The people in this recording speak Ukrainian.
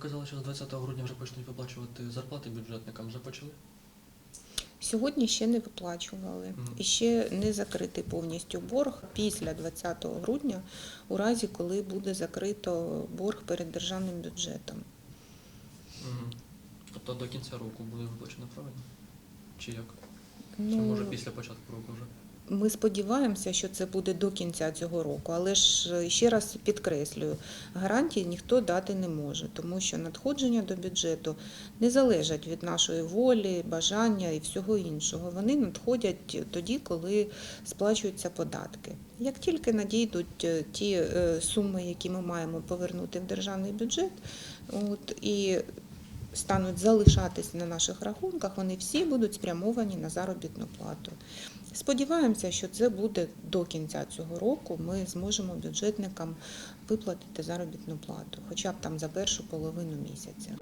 казали, що з 20 грудня вже почнуть виплачувати зарплати бюджетникам. Вже почали? Сьогодні ще не виплачували і ще не закритий повністю борг після 20 грудня, у разі коли буде закрито борг перед державним бюджетом. Угу. Тобто до кінця року буде виплачено правильно? Чи як? Чи Ну, може після початку року вже? Ми сподіваємося, що це буде до кінця цього року, але ж е, ще раз підкреслюю, гарантії ніхто дати не може, тому що надходження до бюджету не залежать від нашої волі, бажання і всього іншого. Вони надходять тоді, коли сплачуються податки. Як тільки надійдуть е, ті е, суми, які ми маємо повернути в державний бюджет, от і стануть залишатись на наших рахунках, вони всі будуть спрямовані на заробітну плату. Сподіваємося, що це буде до кінця цього року. Ми зможемо бюджетникам виплатити заробітну плату, хоча б там за першу половину місяця.